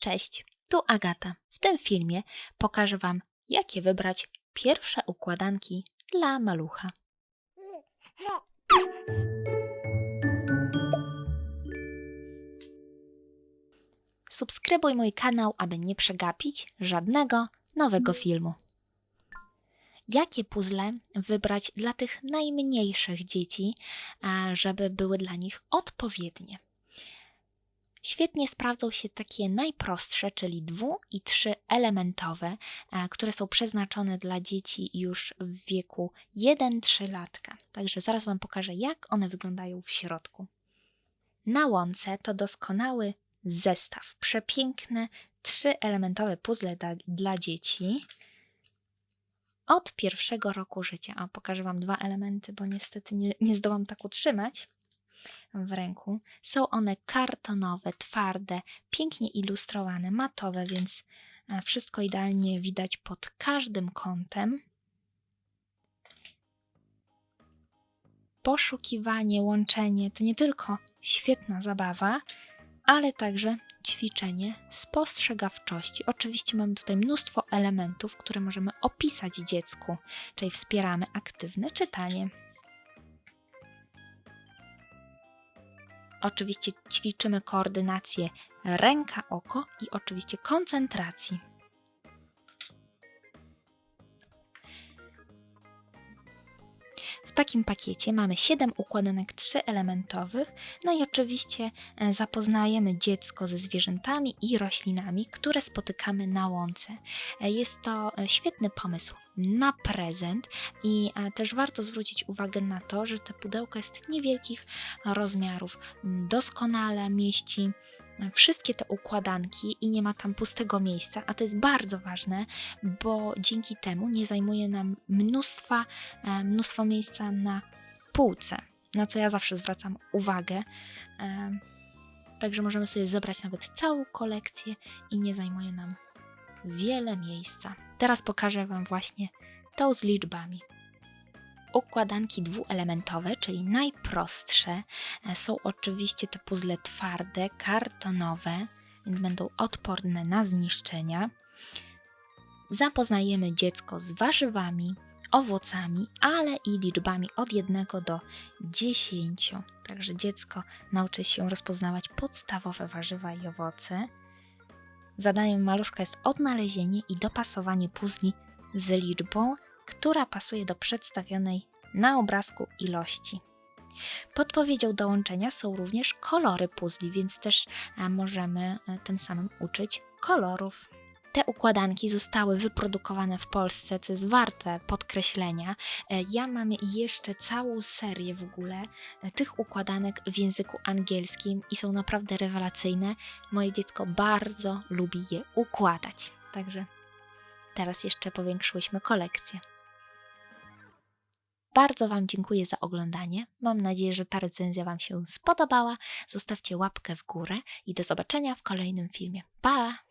Cześć, tu Agata. W tym filmie pokażę Wam, jakie wybrać pierwsze układanki dla malucha. Subskrybuj mój kanał, aby nie przegapić żadnego nowego filmu. Jakie puzzle wybrać dla tych najmniejszych dzieci, żeby były dla nich odpowiednie? Świetnie sprawdzą się takie najprostsze, czyli dwu- i trzyelementowe, e, które są przeznaczone dla dzieci już w wieku 1-3 latka. Także zaraz Wam pokażę, jak one wyglądają w środku. Na łące to doskonały zestaw. Przepiękne, trzyelementowe puzzle dla, dla dzieci od pierwszego roku życia. A pokażę Wam dwa elementy, bo niestety nie, nie zdołam tak utrzymać w ręku. Są one kartonowe, twarde, pięknie ilustrowane, matowe, więc e, wszystko idealnie widać pod każdym kątem. Poszukiwanie, łączenie to nie tylko świetna zabawa, ale także ćwiczenie spostrzegawczości. Oczywiście mamy tutaj mnóstwo elementów, które możemy opisać dziecku, czyli wspieramy aktywne czytanie. Oczywiście ćwiczymy koordynację ręka-oko i oczywiście koncentracji. Takim pakiecie mamy 7 układanek 3-elementowych, no i oczywiście e, zapoznajemy dziecko ze zwierzętami i roślinami, które spotykamy na łące. E, Jest to e, świetny pomysł na prezent i też warto zwrócić uwagę na to, że te pudełko jest niewielkich rozmiarów, doskonale mieści wszystkie te układanki i nie ma tam pustego miejsca, a to jest bardzo ważne, bo dzięki temu nie zajmuje nam mnóstwa, e, mnóstwo miejsca na półce, na co ja zawsze zwracam uwagę. E, Także możemy sobie zebrać nawet całą kolekcję i nie zajmuje nam wiele miejsca. Teraz pokażę Wam właśnie tą z liczbami. Układanki dwuelementowe, czyli najprostsze, e, są oczywiście te puzzle twarde, kartonowe, więc będą odporne na zniszczenia. Zapoznajemy dziecko z warzywami, owocami, ale i liczbami od 1 do 10. Także dziecko nauczy się rozpoznawać podstawowe warzywa i owoce. Zadaniem maluszka jest odnalezienie i dopasowanie puzli z liczbą, która pasuje do przedstawionej na obrazku ilości. Podpowiedzią do łączenia są również kolory puzli, więc też e, możemy e, tym samym uczyć kolorów. Te układanki zostały wyprodukowane w Polsce, co jest warte podkreślenia. E, Ja mam jeszcze całą serię w ogóle tych układanek w języku angielskim i są naprawdę rewelacyjne. Moje dziecko bardzo lubi je układać. Także teraz jeszcze powiększyłyśmy kolekcję. Bardzo Wam dziękuję za oglądanie. Mam nadzieję, że ta recenzja Wam się spodobała. Zostawcie łapkę w górę i do zobaczenia w kolejnym filmie. Pa!